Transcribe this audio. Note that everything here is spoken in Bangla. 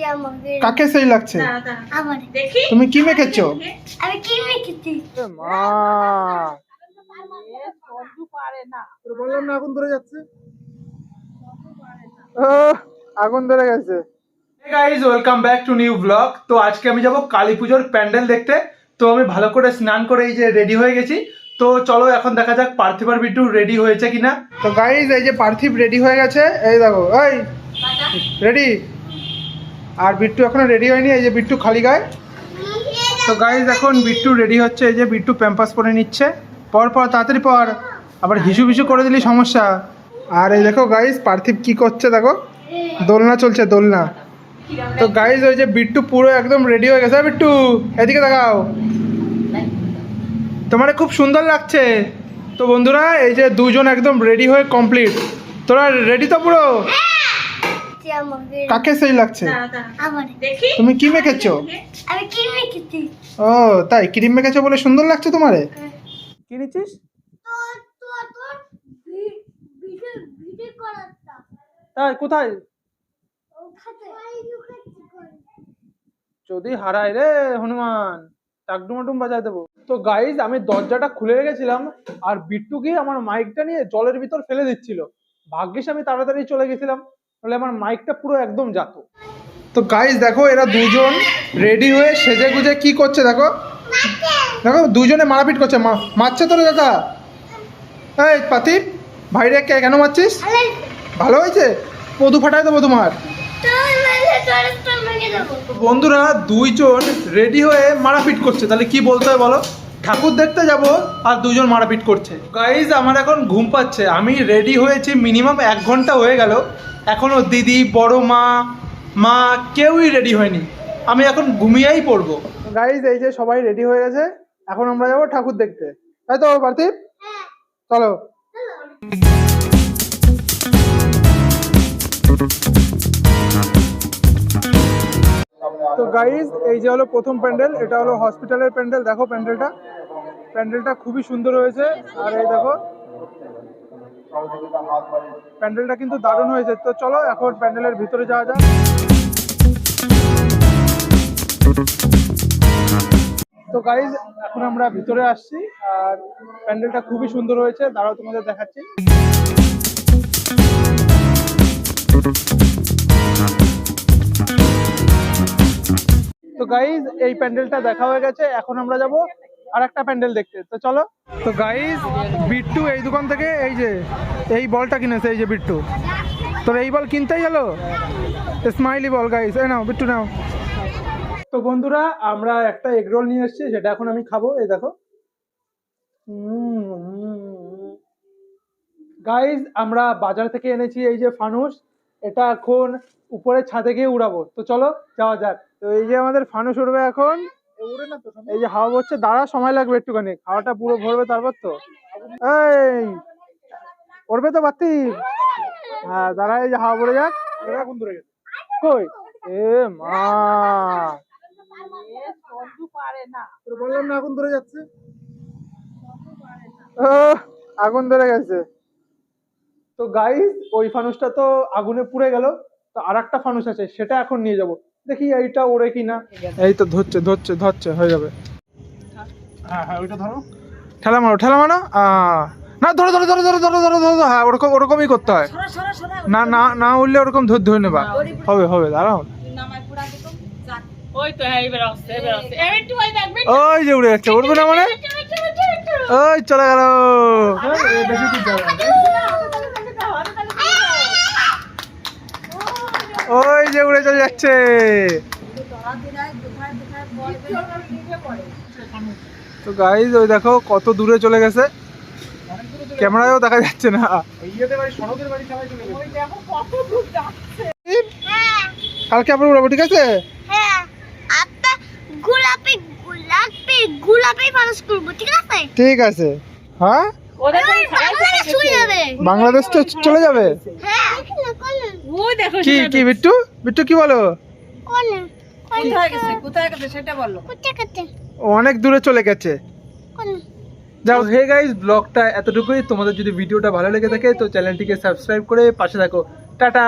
লাগছে আমাকে কাকে সেই লাগছে? আমার। দেখি। তুমি কি মেখেছো? আমি কি মেখেছি? মা। পারে না। বললাম না আগুন ধরে যাচ্ছে? আগুন ধরে গেছে। Guys welcome back to new blog তো আজকে আমি যাব কালী পুজোর প্যান্ডেল দেখতে। তো আমি ভালো করে স্নান করে এই যে রেডি হয়ে গেছি। তো চলো এখন দেখা যাক পার্থিব আর বিট্টু রেডি হয়েছে কিনা। তো গাইজ এই যে পার্থিব রেডি হয়ে গেছে। এই দেখো এই। রেডি আর বিট্টু এখনও রেডি হয়নি, এই যে বিট্টু খালি গায়ে। তো গাইজ এখন বিট্টু রেডি হচ্ছে, এই যে বিট্টু প্যাম্পাস পরে নিচ্ছে। পর পর তাড়াতাড়ি পর, আবার হিসু বিসু করে দিলি, সমস্যা। আর এই দেখো গাইজ পার্থিব কি করছে দেখো? দোলনা চলছে, দোলনা। তো গাইজ ওই যে বিট্টু পুরো একদম রেডি হয়ে গেছে। বিট্টু, এদিকে দেখাও তোমার খুব সুন্দর লাগছে। তো বন্ধুরা, এই যে দুজন একদম রেডি হয়ে কমপ্লিট তোরা রেডি তো পুরো? আমাকে কাকে সেই লাগছে? আমার। দেখি। তুমি কি মেখেছো? আমি কি মেখেছি। ও তাই? ক্রিম মেখেছো বলে সুন্দর লাগছে তোমারে? কি নিচ্ছিস তাই কোথায়? যদি হারায় রে হনুমান। টাকডুমাটুম বাজায় দেবো। তো গাইজ আমি দরজাটা খুলে রেখেছিলাম আর বিট্টু গিয়ে আমার মাইকটা নিয়ে জলের ভিতর ফেলে দিচ্ছিল। ভাগ্যিস আমি তাড়াতাড়ি চলে গেছিলাম। তাহলে আমার মাইকটা পুরো একদম যেত তো গাইজ দেখো, এরা দুজন রেডি হয়ে সেজে গুজে কি করছে, দেখো? দেখো, দুজনে মারাপিট করছে। মারছে তোর, দাদা। এই পাতিব ভাইরে, কে, কেন মারছিস? ভালো হয়েছে? পদু ফাটাই দেবো তোমার। বন্ধুরা, দুইজন রেডি হয়ে মারাপিট করছে। তাহলে কি বলতে হয় বলো? ঠাকুর দেখতে যাব আর দুজন মারাপিট করছে। গাইজ আমার এখন ঘুম পাচ্ছে। আমি রেডি হয়েছি মিনিমাম এক ঘণ্টা হয়ে গেল। এখনও দিদি বড় মা মা কেউই রেডি হয়নি। আমি এখন ঘুমিয়েই পড়ব। গাইজ এই যে সবাই রেডি হয়ে গেছে। এখন আমরা যাব ঠাকুর দেখতে। তাই তো পার্থিব? চলো। গাইজ এই যে হলো প্রথম প্যান্ডেল, এটা হলো হসপিটালের প্যান্ডেল। দেখো প্যান্ডেলটা। প্যান্ডেলটা খুবই সুন্দর হয়েছে। আর এই দেখো, প্যান্ডেলটা কিন্তু দারুণ হয়েছে। তো চলো এখন প্যান্ডেলের ভিতরে যাওয়া যাক। তো গাইজ এখন আমরা ভিতরে আসছি। আর প্যান্ডেলটা খুবই সুন্দর হয়েছে। দাঁড়াও, তোমাদের দেখাচ্ছি। তো গাইজ এই প্যান্ডেলটা দেখা হয়ে গেছে, এখন আমরা যাব আর একটা প্যান্ডেল দেখতে। তো চলো। তো গাইজ বিট্টু এই দোকান থেকে এই যে, এই বলটা কিনেছে, এই যে বিট্টু। তোর এই বল কিনতেই গেল স্মাইলি বল গাইজ এই নাও, বিট্টু, নাও। তো বন্ধুরা, আমরা একটা এগ রোল নিয়ে এসেছি, সেটা এখন আমি খাব, এই দেখো। গাইজ আমরা বাজার থেকে এনেছি এই যে ফানুস, এটা এখন উপরে ছাদে গিয়ে উড়াবো। তো চলো, যাওয়া যাক। তো এই যে আমাদের ফানুস উড়বে এখন। এই যে হাওয়া হচ্ছে দাঁড়া সময় লাগবে একটুখানি। হাওয়াটা পুরো ভরবে তারপর তো। এই উড়বে তো পারতি হ্যাঁ দাঁড়া এই যে হাওয়া ভরে যাক। এখন ধরে গেছে? কই? এ মা। না। তোর বললাম না আগুন ধরে যাচ্ছে। ও আগুন ধরে গেছে। তো গাইস ওই ফানুসটা তো আগুনে পুড়ে গেল। তো আর একটা ফানুস আছে সেটা এখন নিয়ে যাব। দেখি এইটা ওড়ে কিনা। এই তো ধরছে ধরছে ধরছে হয়ে যাবে। হ্যাঁ হ্যাঁ ওইটা ধরো। ঠেলা মারো ঠেলা মারো। না ধরো ধরো ধরো ধরো ধরো ধরো ধরো হ্যাঁ ওরকম ওরকমই করতে হয়। না না না উঠলে ওরকম ধরে ধরে নেবা। হবে হবে দাঁড়াও। ওই তো হ্যাঁ এবার আসছে এবার আসছে। একটু ওই যে উড়ে যাচ্ছে উঠবে না মানে? ওই চলে গেল। বেশি যাবে না। ওই যে উড়ে চলে যাচ্ছে। তো গাইজ ওই দেখো কত দূরে চলে গেছে। ক্যামেরায়ও দেখা যাচ্ছে না। কালকে আবার উড়াবো ঠিক আছে? হ্যাঁ ঠিক আছে। হ্যাঁ? বাংলাদেশ চলে যাবে তো চলে যাবে। কি কি বিট্টু? বিট্টু কি বলো? অনেক দূরে চলে গেছে। যাও হে গাইস ব্লগটা এতটুকুই। তোমাদের যদি ভিডিওটা ভালো লেগে থাকে তো চ্যানেলটিকে সাবস্ক্রাইব করে পাশে থাকো। টাটা।